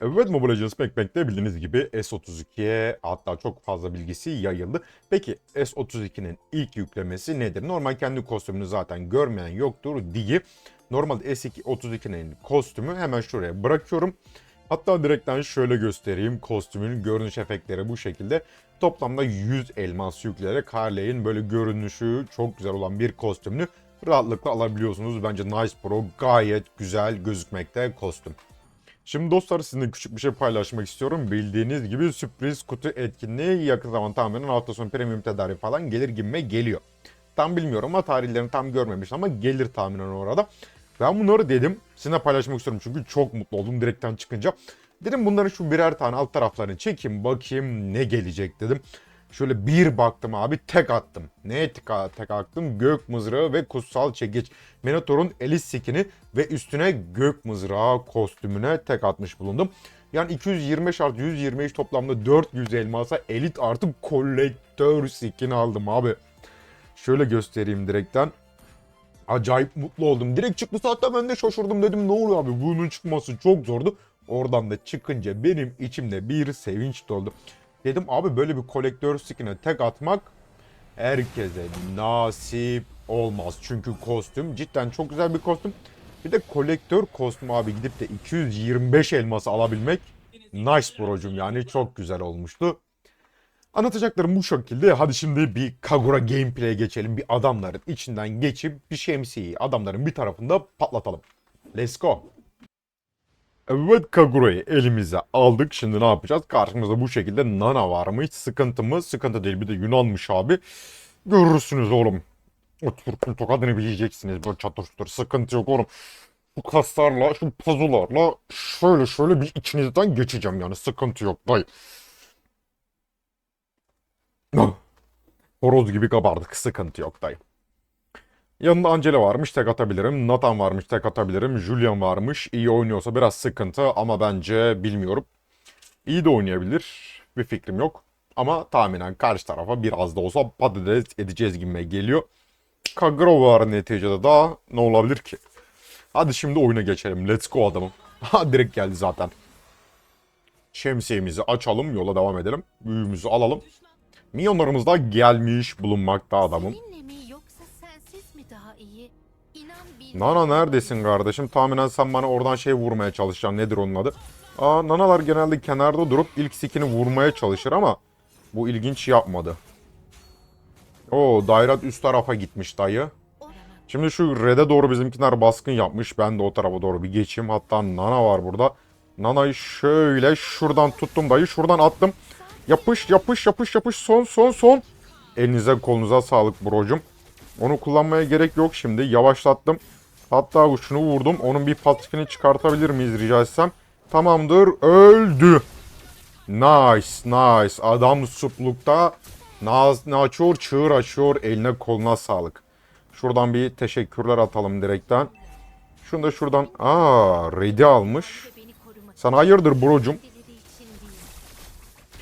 Evet Mobile Legends Backpack'te bildiğiniz gibi S32'ye hatta çok fazla bilgisi yayıldı. Peki S32'nin ilk yüklemesi nedir? Normal kendi kostümünü zaten görmeyen yoktur diye normalde S32'nin kostümü hemen şuraya bırakıyorum. Hatta direkten şöyle göstereyim kostümün görünüş efektleri bu şekilde. Toplamda 100 elmas yükleyerek Harley'in böyle görünüşü çok güzel olan bir kostümünü rahatlıkla alabiliyorsunuz. Bence Nice Pro gayet güzel gözükmekte kostüm. Şimdi dostlar sizinle küçük bir şey paylaşmak istiyorum. Bildiğiniz gibi sürpriz kutu etkinliği yakın zaman tamamen hafta sonu premium tedariği falan gelir gibime geliyor. Tam bilmiyorum ama tarihlerini tam görmemiştim ama gelir tahminen orada. Ben bunları dedim. Sizinle paylaşmak istiyorum çünkü çok mutlu oldum direkten çıkınca. Dedim bunların şu birer tane alt taraflarını çekeyim bakayım ne gelecek dedim. Şöyle bir baktım abi tek attım. Neye tek, tek attım? Gök mızrağı ve kutsal çekiç. Minotaur'un elis skin'i ve üstüne gök mızrağı kostümüne tek atmış bulundum. Yani 225 artı 125 toplamda 400 elmasa elit artı kolektör skin aldım abi. Şöyle göstereyim direkten. Acayip mutlu oldum. Direkt çıktı zaten ben de şaşırdım dedim ne oluyor abi bunun çıkması çok zordu. Oradan da çıkınca benim içimde bir sevinç doldu. Dedim abi böyle bir kolektör skin'e tek atmak herkese nasip olmaz. Çünkü kostüm cidden çok güzel bir kostüm. Bir de kolektör kostüm abi gidip de 225 elması alabilmek nice brocum yani çok güzel olmuştu. Anlatacaklarım bu şekilde. Hadi şimdi bir Kagura gameplay'e geçelim. Bir adamların içinden geçip bir şemsiyeyi adamların bir tarafında patlatalım. Let's go. Evet Kagura'yı elimize aldık. Şimdi ne yapacağız? Karşımızda bu şekilde Nana varmış. Sıkıntı mı? Sıkıntı değil. Bir de Yunanmış abi. Görürsünüz oğlum. O Türk'ün tokadını bileceksiniz. Böyle çatır çatır. Sıkıntı yok oğlum. Bu kaslarla, şu pazularla şöyle şöyle bir içinizden geçeceğim yani. Sıkıntı yok dayı. Horoz gibi kabardık. Sıkıntı yok dayı. Yanında Angela varmış tek atabilirim. Nathan varmış tek atabilirim. Julian varmış. iyi oynuyorsa biraz sıkıntı ama bence bilmiyorum. İyi de oynayabilir. Bir fikrim yok. Ama tahminen karşı tarafa biraz da olsa patates edeceğiz gibime geliyor. Kagura var neticede daha ne olabilir ki? Hadi şimdi oyuna geçelim. Let's go adamım. Ha direkt geldi zaten. Şemsiyemizi açalım yola devam edelim. Büyüğümüzü alalım. Milyonlarımız da gelmiş bulunmakta adamım. Nana neredesin kardeşim? Tahminen sen bana oradan şey vurmaya çalışacaksın. Nedir onun adı? Aa, nanalar genelde kenarda durup ilk sikini vurmaya çalışır ama bu ilginç yapmadı. Oo, Dairat üst tarafa gitmiş dayı. Şimdi şu red'e doğru bizimkiler baskın yapmış. Ben de o tarafa doğru bir geçeyim. Hatta Nana var burada. Nana'yı şöyle şuradan tuttum dayı. Şuradan attım. Yapış yapış yapış yapış son son son. Elinize kolunuza sağlık brocum. Onu kullanmaya gerek yok şimdi. Yavaşlattım. Hatta şunu vurdum. Onun bir pasifini çıkartabilir miyiz rica etsem? Tamamdır. Öldü. Nice nice. Adam suplukta naz ne açıyor? Çığır açıyor. Eline koluna sağlık. Şuradan bir teşekkürler atalım direkten. Şunu da şuradan. Aa, ready almış. Sen hayırdır brocum?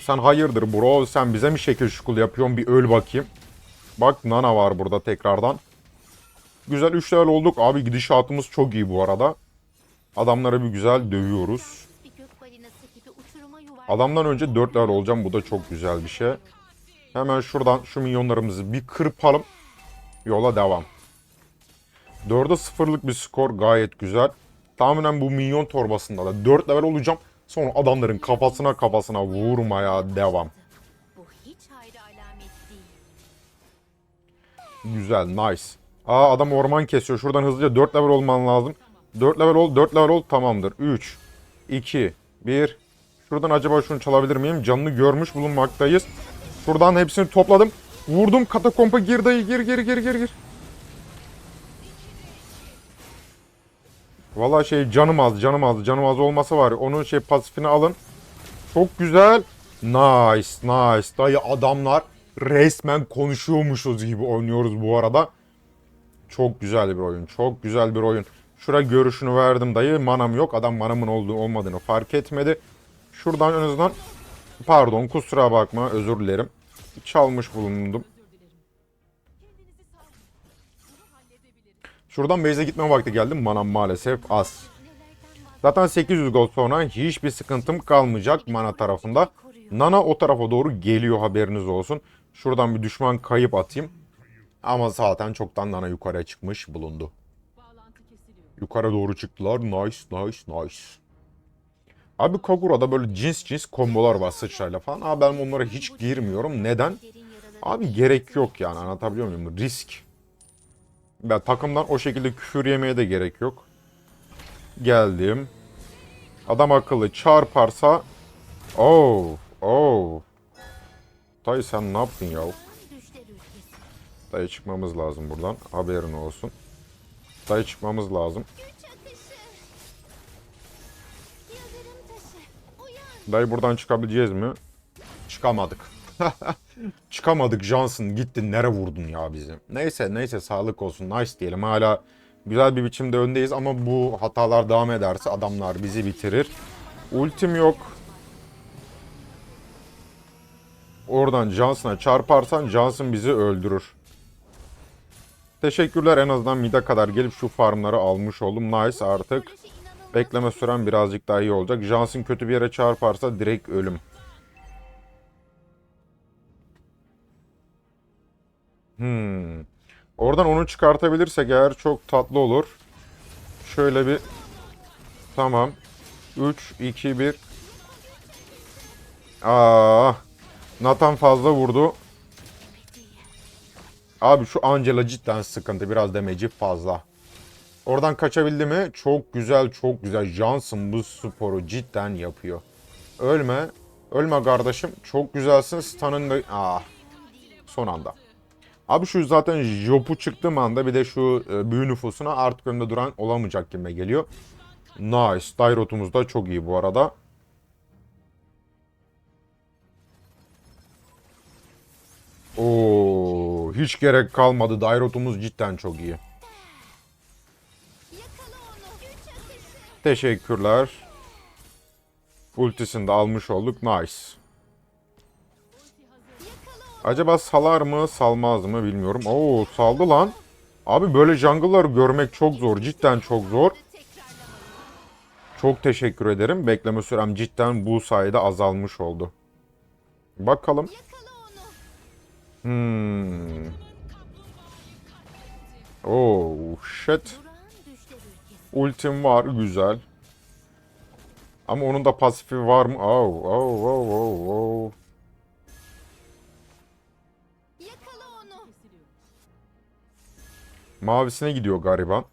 Sen hayırdır bro? Sen bize mi şekil şukul yapıyorsun? Bir öl bakayım. Bak Nana var burada tekrardan. Güzel 3 level olduk. Abi gidişatımız çok iyi bu arada. Adamları bir güzel dövüyoruz. Adamdan önce 4 level olacağım. Bu da çok güzel bir şey. Hemen şuradan şu minyonlarımızı bir kırpalım. Yola devam. 4'e 0'lık bir skor gayet güzel. Tahminen bu minyon torbasında da 4 level olacağım. Sonra adamların kafasına kafasına vurmaya devam. Güzel, nice. Aa adam orman kesiyor. Şuradan hızlıca 4 level olman lazım. 4 level ol, 4 level ol. Tamamdır. 3, 2, 1. Şuradan acaba şunu çalabilir miyim? Canını görmüş bulunmaktayız. Şuradan hepsini topladım. Vurdum katakompa gir dayı gir gir gir gir gir. Valla şey canım az canım az canım az olması var. Onun şey pasifini alın. Çok güzel. Nice nice. Dayı adamlar resmen konuşuyormuşuz gibi oynuyoruz bu arada. Çok güzel bir oyun. Çok güzel bir oyun. Şura görüşünü verdim dayı. Manam yok. Adam manamın olduğu olmadığını fark etmedi. Şuradan en azından pardon kusura bakma özür dilerim. Çalmış bulundum. Şuradan base'e gitme vakti geldi. Manam maalesef az. Zaten 800 gol sonra hiçbir sıkıntım kalmayacak mana tarafında. Nana o tarafa doğru geliyor haberiniz olsun. Şuradan bir düşman kayıp atayım. Ama zaten çoktan Nana yukarıya çıkmış bulundu. Yukarı doğru çıktılar. Nice, nice, nice. Abi Kagura'da böyle cins cins kombolar var sıçrayla falan. Abi ben onlara hiç girmiyorum. Neden? Abi gerek yok yani anlatabiliyor muyum? Risk. Ben takımdan o şekilde küfür yemeye de gerek yok. Geldim. Adam akıllı çarparsa Oh, oh. Dayı sen ne yaptın ya? Dayı çıkmamız lazım buradan. Haberin olsun. Dayı çıkmamız lazım. Dayı buradan çıkabileceğiz mi? Çıkamadık. Çıkamadık Johnson gitti nere vurdun ya bizi. Neyse neyse sağlık olsun nice diyelim hala güzel bir biçimde öndeyiz ama bu hatalar devam ederse adamlar bizi bitirir. Ultim yok. Oradan Johnson'a çarparsan Johnson bizi öldürür. Teşekkürler en azından mide kadar gelip şu farmları almış oldum. Nice artık. Bekleme süren birazcık daha iyi olacak. Johnson kötü bir yere çarparsa direkt ölüm. Hmm. Oradan onu çıkartabilirsek eğer çok tatlı olur. Şöyle bir... Tamam. 3, 2, 1. Aa, Nathan fazla vurdu. Abi şu Angela cidden sıkıntı. Biraz demeci fazla. Oradan kaçabildi mi? Çok güzel, çok güzel. Johnson bu sporu cidden yapıyor. Ölme. Ölme kardeşim. Çok güzelsin. Stun'ın da... Ah. Son anda. Abi şu zaten Jop'u çıktığım anda bir de şu e, büyü nüfusuna artık önde duran olamayacak gibi geliyor. Nice. Dairot'umuz da çok iyi bu arada. Oo, hiç gerek kalmadı. Dairot'umuz cidden çok iyi. Teşekkürler. Ultisini de almış olduk. Nice. Acaba salar mı salmaz mı bilmiyorum. Oo saldı lan. Abi böyle jungle'ları görmek çok zor. Cidden çok zor. Çok teşekkür ederim. Bekleme sürem cidden bu sayede azalmış oldu. Bakalım. Hmm. Oh shit. Ultim var güzel. Ama onun da pasifi var mı? Oh oh oh oh oh. Mavisine gidiyor gariban.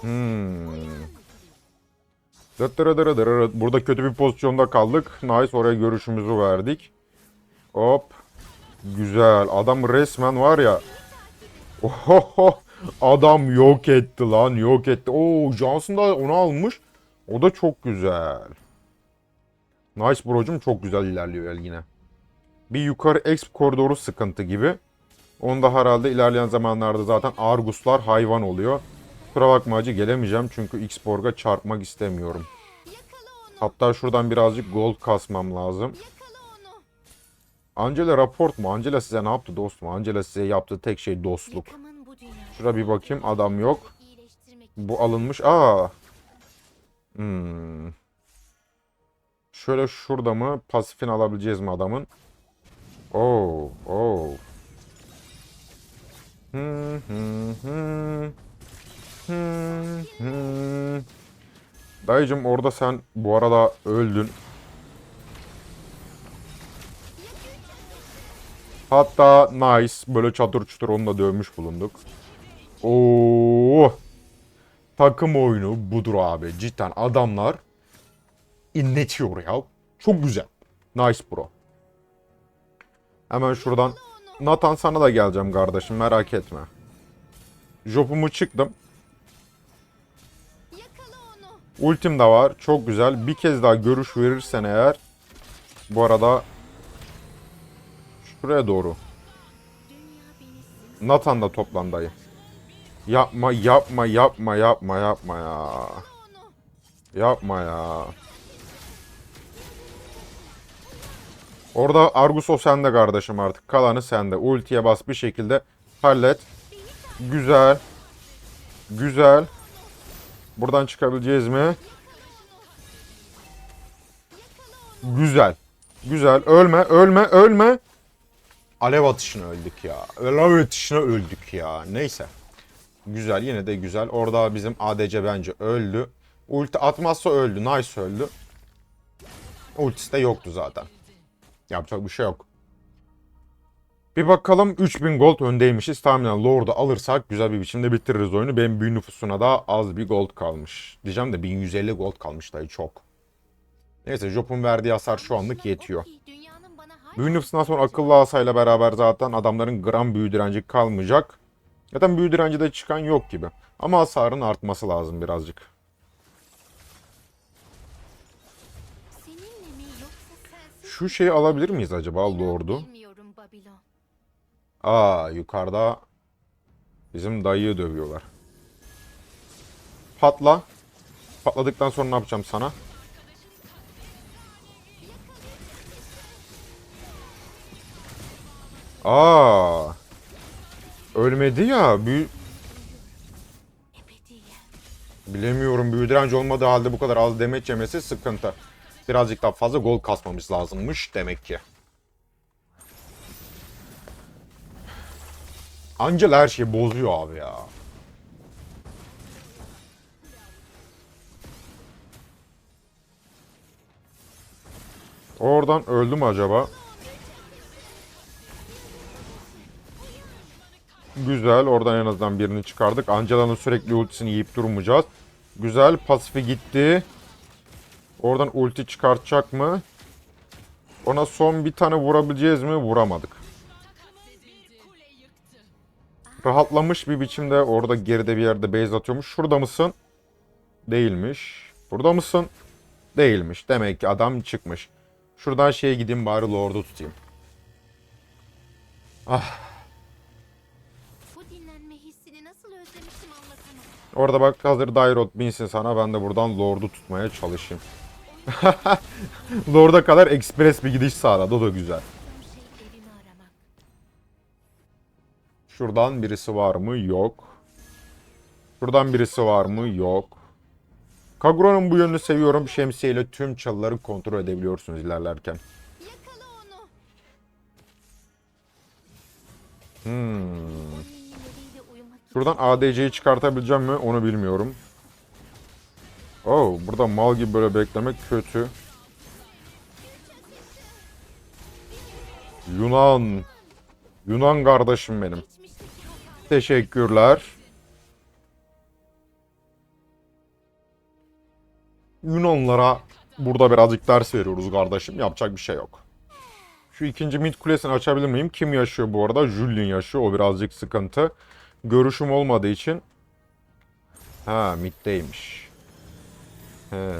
Hmm. Burada kötü bir pozisyonda kaldık. Nice oraya görüşümüzü verdik. Hop. Güzel. Adam resmen var ya. Ohoho. Adam yok etti lan. Yok etti. Oo Johnson da onu almış. O da çok güzel. Nice brocum çok güzel ilerliyor yine. Bir yukarı exp koridoru sıkıntı gibi. Onda herhalde ilerleyen zamanlarda zaten Arguslar hayvan oluyor. Kusura bakma acı gelemeyeceğim çünkü X-Borg'a çarpmak istemiyorum. Hatta şuradan birazcık gold kasmam lazım. Angela raport mu? Angela size ne yaptı dostum? Angela size yaptığı tek şey dostluk. Şuraya bir bakayım adam yok. Bu alınmış. Aa. Hmm. Şöyle şurada mı? Pasifini alabileceğiz mi adamın? Oo, oo. Hı hı hı. Dayıcım orada sen bu arada öldün. Hatta nice böyle çatır çutur onu da dövmüş bulunduk. Oo. Takım oyunu budur abi. Cidden adamlar inletiyor ya. Çok güzel. Nice bro. Hemen şuradan Nathan sana da geleceğim kardeşim merak etme. Jopumu çıktım. Ultim de var. Çok güzel. Bir kez daha görüş verirsen eğer bu arada şuraya doğru. Nathan da toplan dayı. Yapma yapma yapma yapma yapma ya. Yapma ya. Orada Argus o sende kardeşim artık. Kalanı sende. Ultiye bas bir şekilde hallet. Güzel. Güzel. Buradan çıkabileceğiz mi? Güzel. Güzel. Ölme, ölme, ölme. Alev atışına öldük ya. Alev atışına öldük ya. Neyse. Güzel. Yine de güzel. Orada bizim ADC bence öldü. Ulti atmazsa öldü. Nice öldü. Ultisi de yoktu zaten. Yapacak bir şey yok. Bir bakalım 3000 gold öndeymişiz. Tahminen Lord'u alırsak güzel bir biçimde bitiririz oyunu. Benim büyü nüfusuna da az bir gold kalmış. Diyeceğim de 1150 gold kalmış dayı çok. Neyse Jop'un verdiği hasar şu anlık yetiyor. Büyü nüfusundan sonra akıllı asayla beraber zaten adamların gram büyü direnci kalmayacak. Zaten büyü direnci de çıkan yok gibi. Ama hasarın artması lazım birazcık. Şu şeyi alabilir miyiz acaba Lord'u? Aa yukarıda bizim dayıyı dövüyorlar. Patla. Patladıktan sonra ne yapacağım sana? Aa. Ölmedi ya. Büyü... Bilemiyorum. Büyü direnci olmadığı halde bu kadar az demet yemesi sıkıntı. Birazcık daha fazla gol kasmamız lazımmış demek ki. Angel her şeyi bozuyor abi ya. Oradan öldü mü acaba? Güzel. Oradan en azından birini çıkardık. Angela'nın sürekli ultisini yiyip durmayacağız. Güzel. Pasifi gitti. Oradan ulti çıkartacak mı? Ona son bir tane vurabileceğiz mi? Vuramadık. Rahatlamış bir biçimde orada geride bir yerde base atıyormuş. Şurada mısın? Değilmiş. Burada mısın? Değilmiş. Demek ki adam çıkmış. Şuradan şeye gideyim bari Lord'u tutayım. Ah. Bu dinlenme hissini nasıl özlemişim anlatamam. Orada bak hazır Dairot binsin sana. Ben de buradan Lord'u tutmaya çalışayım. Lord'a kadar ekspres bir gidiş sağladı. O da güzel. Şuradan birisi var mı? Yok. Şuradan birisi var mı? Yok. Kaguro'nun bu yönünü seviyorum. Şemsiyeyle tüm çalıları kontrol edebiliyorsunuz ilerlerken. Hmm. Şuradan ADC'yi çıkartabileceğim mi? Onu bilmiyorum. Oh, burada mal gibi böyle beklemek kötü. Yunan. Yunan kardeşim benim. Teşekkürler. Yunanlara burada birazcık ders veriyoruz kardeşim. Yapacak bir şey yok. Şu ikinci mid kulesini açabilir miyim? Kim yaşıyor bu arada? Julian yaşıyor. O birazcık sıkıntı. Görüşüm olmadığı için. Ha middeymiş. He.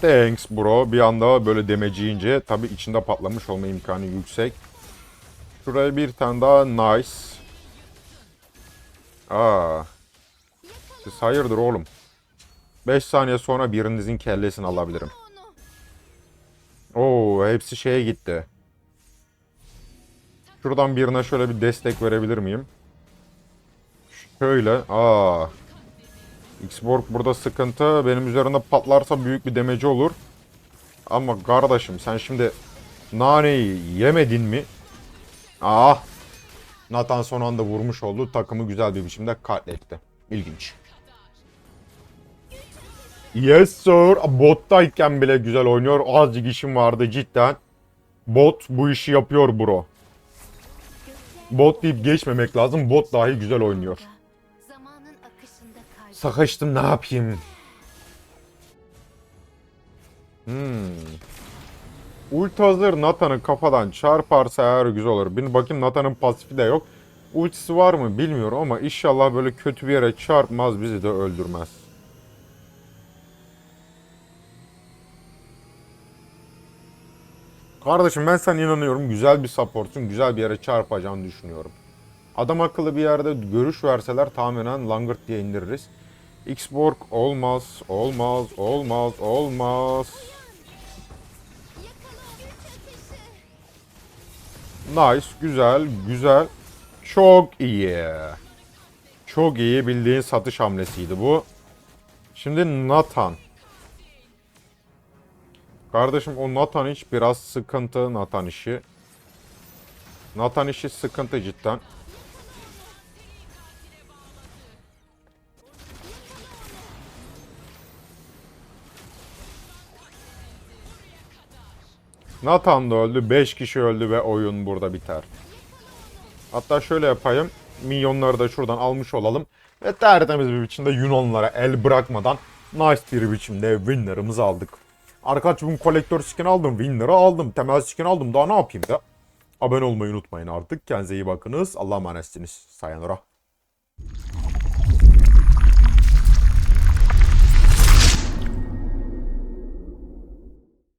Thanks bro. Bir anda böyle demeci yiyince tabii içinde patlamış olma imkanı yüksek. Şuraya bir tane daha nice. Aa. Siz hayırdır oğlum? 5 saniye sonra birinizin kellesini alabilirim. Oo, hepsi şeye gitti. Şuradan birine şöyle bir destek verebilir miyim? Şöyle. Aa. Xborg burada sıkıntı. Benim üzerinde patlarsa büyük bir demeci olur. Ama kardeşim sen şimdi naneyi yemedin mi? Ah. Nathan son anda vurmuş oldu. Takımı güzel bir biçimde katletti. İlginç. Yes sir. Bottayken bile güzel oynuyor. Azıcık işim vardı cidden. Bot bu işi yapıyor bro. Bot deyip geçmemek lazım. Bot dahi güzel oynuyor. Sıkıştım ne yapayım? Hmm. Ulti hazır Nathan'ı kafadan çarparsa eğer güzel olur. Bir bakayım Nathan'ın pasifi de yok. Ultisi var mı bilmiyorum ama inşallah böyle kötü bir yere çarpmaz bizi de öldürmez. Kardeşim ben sana inanıyorum. Güzel bir supportsun. Güzel bir yere çarpacağını düşünüyorum. Adam akıllı bir yerde görüş verseler tahminen Langırt diye indiririz. Xborg olmaz, olmaz, olmaz, olmaz. Nice. Güzel. Güzel. Çok iyi. Çok iyi bildiğin satış hamlesiydi bu. Şimdi Nathan. Kardeşim o Nathan iş biraz sıkıntı Nathan işi. Nathan işi sıkıntı cidden. Nathan da öldü. 5 kişi öldü ve oyun burada biter. Hatta şöyle yapayım. Minyonları da şuradan almış olalım. Ve tertemiz bir biçimde Yunanlara el bırakmadan nice bir biçimde winner'ımızı aldık. Arkadaşım kolektör skin aldım. Winner'ı aldım. Temel skin aldım. Daha ne yapayım da? Abone olmayı unutmayın artık. Kendinize iyi bakınız. Allah'a emanetsiniz. Sayonara.